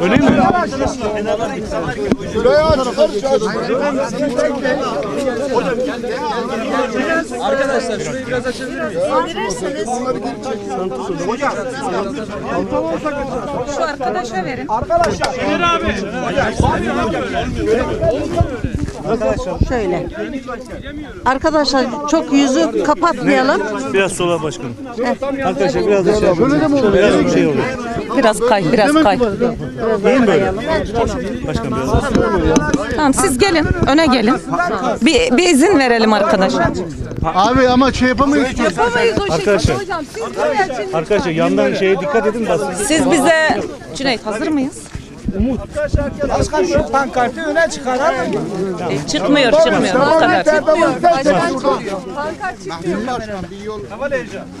Öyle mi? Arkadaşlar şurayı biraz açabilir miyiz? Şu arkadaşa verin. Şöyle. Arkadaşlar çok yüzü kapatmayalım. Biraz sola başkanım. Arkadaşlar biraz da şey yapalım. Biraz bir şey olur. Biraz kay, biraz kay. Değil mi böyle? Başkanım biraz. Tamam siz gelin, öne gelin. Bir, bir izin verelim arkadaşlar. Abi ama şey yapamayız ki. Yapamayız o Arkadaşlar. Arkadaşlar yandan şeye dikkat edin basın. Siz bize... Cüneyt hazır mıyız? Başkan şu pankartı öne çıkaralım. E, çıkmıyor, çıkmıyor. Bu kadar.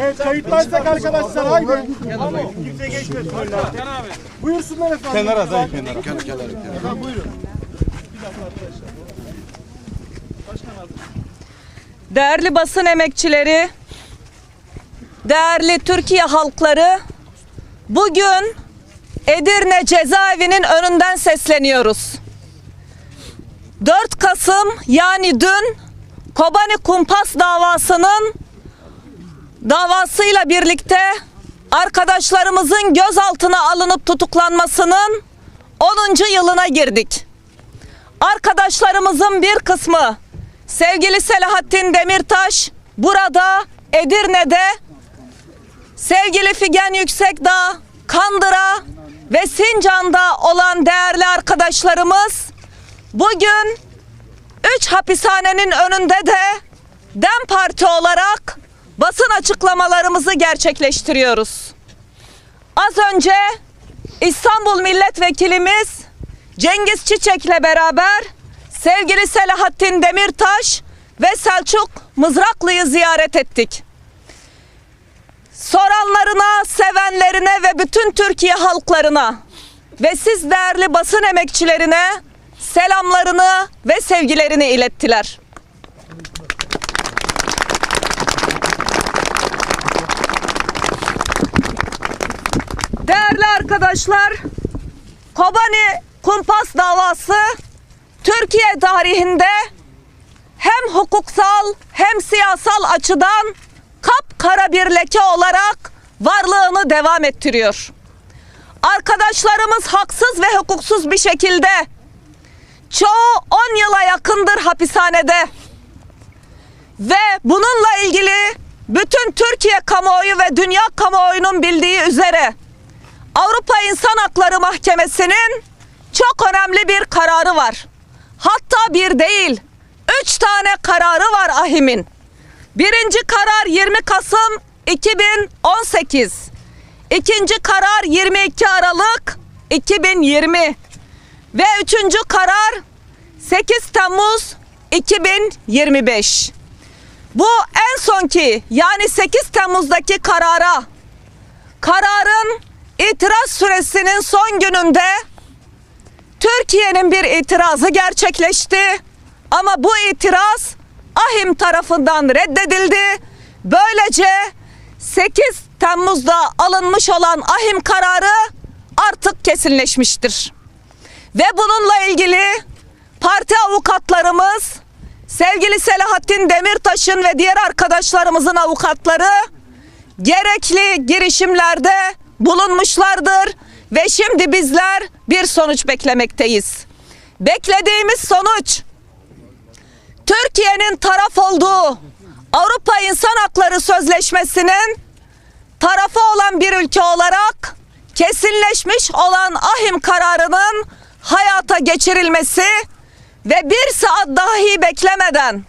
Evet kayıtlarsak arkadaşlar haydi. Kimse geçmesin. Buyursunlar efendim. Kenara dayı kenara. Değerli basın emekçileri, değerli Türkiye halkları, bugün Edirne cezaevinin önünden sesleniyoruz. 4 Kasım yani dün Kobani Kumpas davasının davasıyla birlikte arkadaşlarımızın gözaltına alınıp tutuklanmasının 10. yılına girdik. Arkadaşlarımızın bir kısmı sevgili Selahattin Demirtaş burada Edirne'de sevgili Figen Yüksekdağ, Kandıra ve Sincan'da olan değerli arkadaşlarımız bugün 3 hapishanenin önünde de DEM Parti olarak basın açıklamalarımızı gerçekleştiriyoruz. Az önce İstanbul Milletvekilimiz Cengiz Çiçek'le beraber sevgili Selahattin Demirtaş ve Selçuk Mızraklı'yı ziyaret ettik. Soranlarına, sevenlerine ve bütün Türkiye halklarına ve siz değerli basın emekçilerine selamlarını ve sevgilerini ilettiler. Değerli arkadaşlar, Kobani Kumpas davası Türkiye tarihinde hem hukuksal hem siyasal açıdan kapkara bir leke olarak varlığını devam ettiriyor. Arkadaşlarımız haksız ve hukuksuz bir şekilde çoğu 10 yıla yakındır hapishanede. Ve bununla ilgili bütün Türkiye kamuoyu ve dünya kamuoyunun bildiği üzere Avrupa İnsan Hakları Mahkemesi'nin çok önemli bir kararı var. Hatta bir değil, üç tane kararı var AHİM'in. Birinci karar 20 Kasım 2018. İkinci karar 22 Aralık 2020. Ve üçüncü karar 8 Temmuz 2025. Bu en sonki yani 8 Temmuz'daki karara kararın itiraz süresinin son gününde Türkiye'nin bir itirazı gerçekleşti. Ama bu itiraz AHİM tarafından reddedildi. Böylece 8 Temmuz'da alınmış olan AHİM kararı artık kesinleşmiştir. Ve bununla ilgili parti avukatlarımız sevgili Selahattin Demirtaş'ın ve diğer arkadaşlarımızın avukatları gerekli girişimlerde bulunmuşlardır ve şimdi bizler bir sonuç beklemekteyiz. Beklediğimiz sonuç Türkiye'nin taraf olduğu Avrupa İnsan Hakları Sözleşmesi'nin tarafı olan bir ülke olarak kesinleşmiş olan ahim kararının hayata geçirilmesi ve bir saat dahi beklemeden,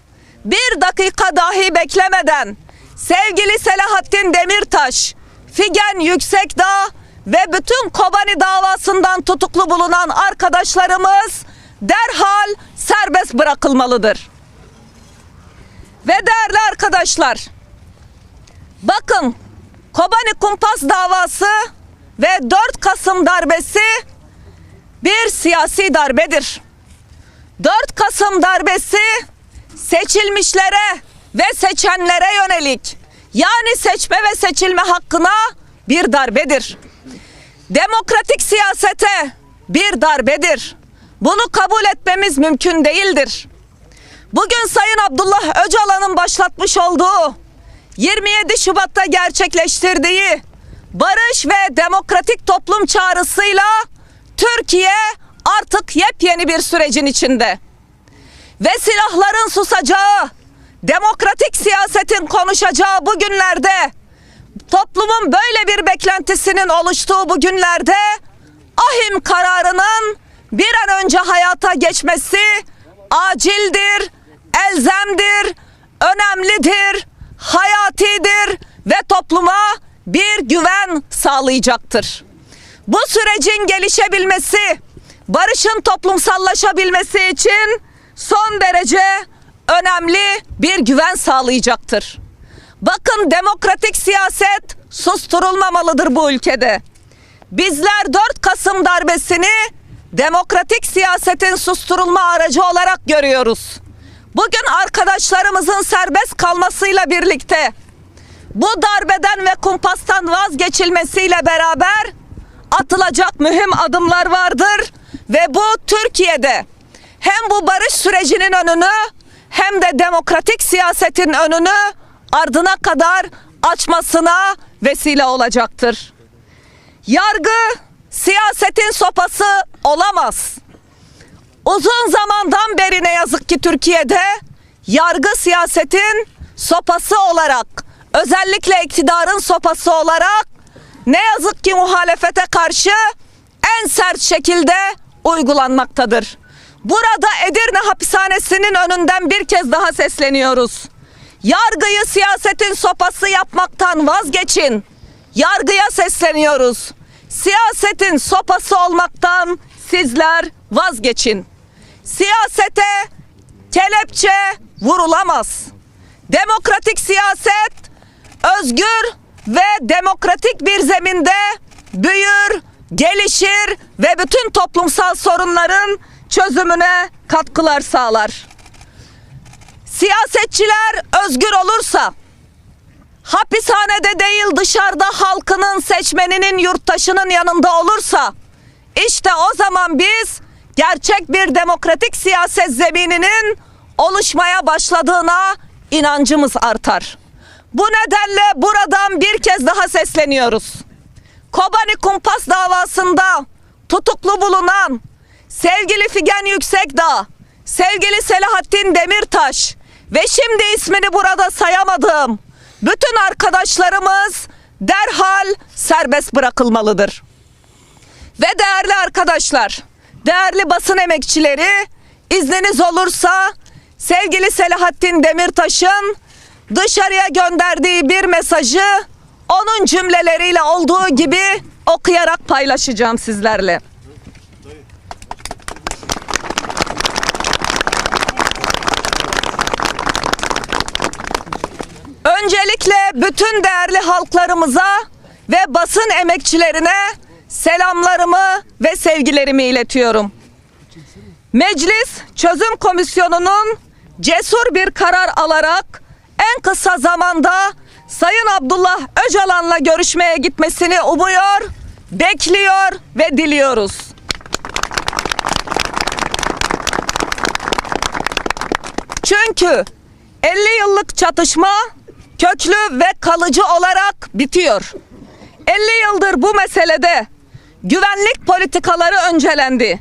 bir dakika dahi beklemeden sevgili Selahattin Demirtaş, Figen Yüksekdağ ve bütün Kobani davasından tutuklu bulunan arkadaşlarımız derhal serbest bırakılmalıdır. Ve değerli arkadaşlar, bakın Kobani Kumpas davası ve 4 Kasım darbesi bir siyasi darbedir. 4 Kasım darbesi seçilmişlere ve seçenlere yönelik yani seçme ve seçilme hakkına bir darbedir. Demokratik siyasete bir darbedir. Bunu kabul etmemiz mümkün değildir. Bugün Sayın Abdullah Öcalan'ın başlatmış olduğu 27 Şubat'ta gerçekleştirdiği barış ve demokratik toplum çağrısıyla Türkiye artık yepyeni bir sürecin içinde. Ve silahların susacağı, demokratik siyasetin konuşacağı bu günlerde toplumun böyle bir beklentisinin oluştuğu bu günlerde ahim kararının bir an önce hayata geçmesi acildir, elzemdir, önemlidir, hayatidir ve topluma bir güven sağlayacaktır. Bu sürecin gelişebilmesi, barışın toplumsallaşabilmesi için son derece önemli bir güven sağlayacaktır. Bakın demokratik siyaset susturulmamalıdır bu ülkede. Bizler 4 Kasım darbesini demokratik siyasetin susturulma aracı olarak görüyoruz. Bugün arkadaşlarımızın serbest kalmasıyla birlikte bu darbeden ve kumpastan vazgeçilmesiyle beraber atılacak mühim adımlar vardır ve bu Türkiye'de hem bu barış sürecinin önünü hem de demokratik siyasetin önünü ardına kadar açmasına vesile olacaktır. Yargı siyasetin sopası olamaz. Uzun zamandan beri ne yazık ki Türkiye'de yargı siyasetin sopası olarak özellikle iktidarın sopası olarak ne yazık ki muhalefete karşı en sert şekilde uygulanmaktadır. Burada Edirne hapishanesinin önünden bir kez daha sesleniyoruz. Yargıyı siyasetin sopası yapmaktan vazgeçin. Yargıya sesleniyoruz. Siyasetin sopası olmaktan sizler vazgeçin. Siyasete kelepçe vurulamaz. Demokratik siyaset özgür ve demokratik bir zeminde büyür, gelişir ve bütün toplumsal sorunların çözümüne katkılar sağlar. Siyasetçiler özgür olursa hapishanede değil dışarıda halkının seçmeninin yurttaşının yanında olursa işte o zaman biz gerçek bir demokratik siyaset zemininin oluşmaya başladığına inancımız artar. Bu nedenle buradan bir kez daha sesleniyoruz. Kobani Kumpas davasında tutuklu bulunan sevgili Figen Yüksekdağ, sevgili Selahattin Demirtaş ve şimdi ismini burada sayamadığım bütün arkadaşlarımız derhal serbest bırakılmalıdır. Ve değerli arkadaşlar, değerli basın emekçileri, izniniz olursa sevgili Selahattin Demirtaş'ın dışarıya gönderdiği bir mesajı onun cümleleriyle olduğu gibi okuyarak paylaşacağım sizlerle. Öncelikle bütün değerli halklarımıza ve basın emekçilerine selamlarımı ve sevgilerimi iletiyorum. Meclis Çözüm Komisyonu'nun cesur bir karar alarak en kısa zamanda Sayın Abdullah Öcalan'la görüşmeye gitmesini umuyor, bekliyor ve diliyoruz. Çünkü 50 yıllık çatışma köklü ve kalıcı olarak bitiyor. 50 yıldır bu meselede güvenlik politikaları öncelendi.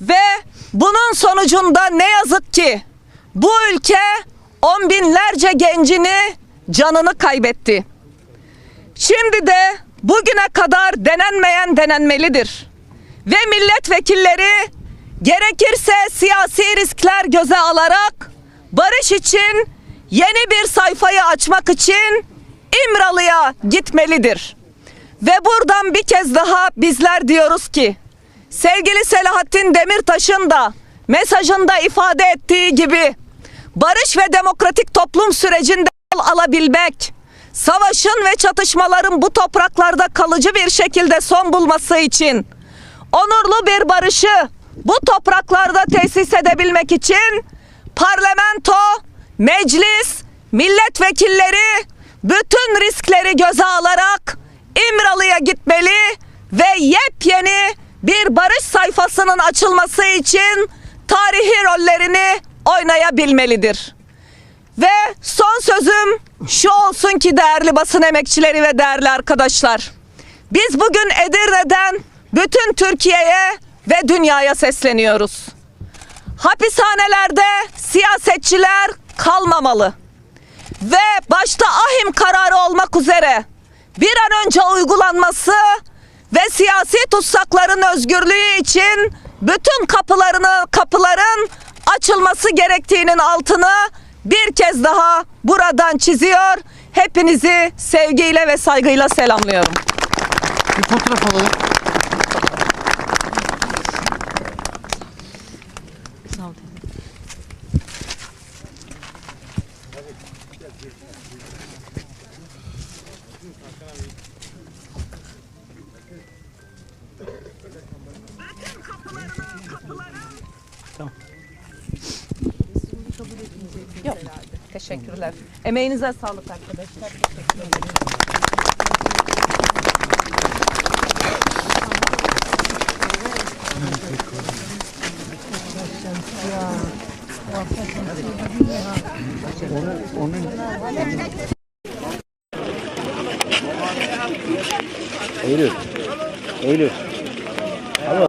Ve bunun sonucunda ne yazık ki bu ülke on binlerce gencini canını kaybetti. Şimdi de bugüne kadar denenmeyen denenmelidir. Ve milletvekilleri gerekirse siyasi riskler göze alarak barış için yeni bir sayfayı açmak için İmralı'ya gitmelidir. Ve buradan bir kez daha bizler diyoruz ki sevgili Selahattin Demirtaş'ın da mesajında ifade ettiği gibi barış ve demokratik toplum sürecinde yol alabilmek, savaşın ve çatışmaların bu topraklarda kalıcı bir şekilde son bulması için onurlu bir barışı bu topraklarda tesis edebilmek için parlamento, meclis, milletvekilleri bütün riskleri göze alarak İmralı'ya gitmeli ve yepyeni bir barış sayfasının açılması için tarihi rollerini oynayabilmelidir. Ve son sözüm şu olsun ki değerli basın emekçileri ve değerli arkadaşlar. Biz bugün Edirne'den bütün Türkiye'ye ve dünyaya sesleniyoruz. Hapishanelerde siyasetçiler kalmamalı. Ve başta ahim kararı olmak üzere bir an önce uygulanması ve siyasi tutsakların özgürlüğü için bütün kapılarını kapıların açılması gerektiğinin altını bir kez daha buradan çiziyor. Hepinizi sevgiyle ve saygıyla selamlıyorum. Bir fotoğraf alalım. Teşekkürler. Emeğinize sağlık arkadaşlar. Eylül. Eylül.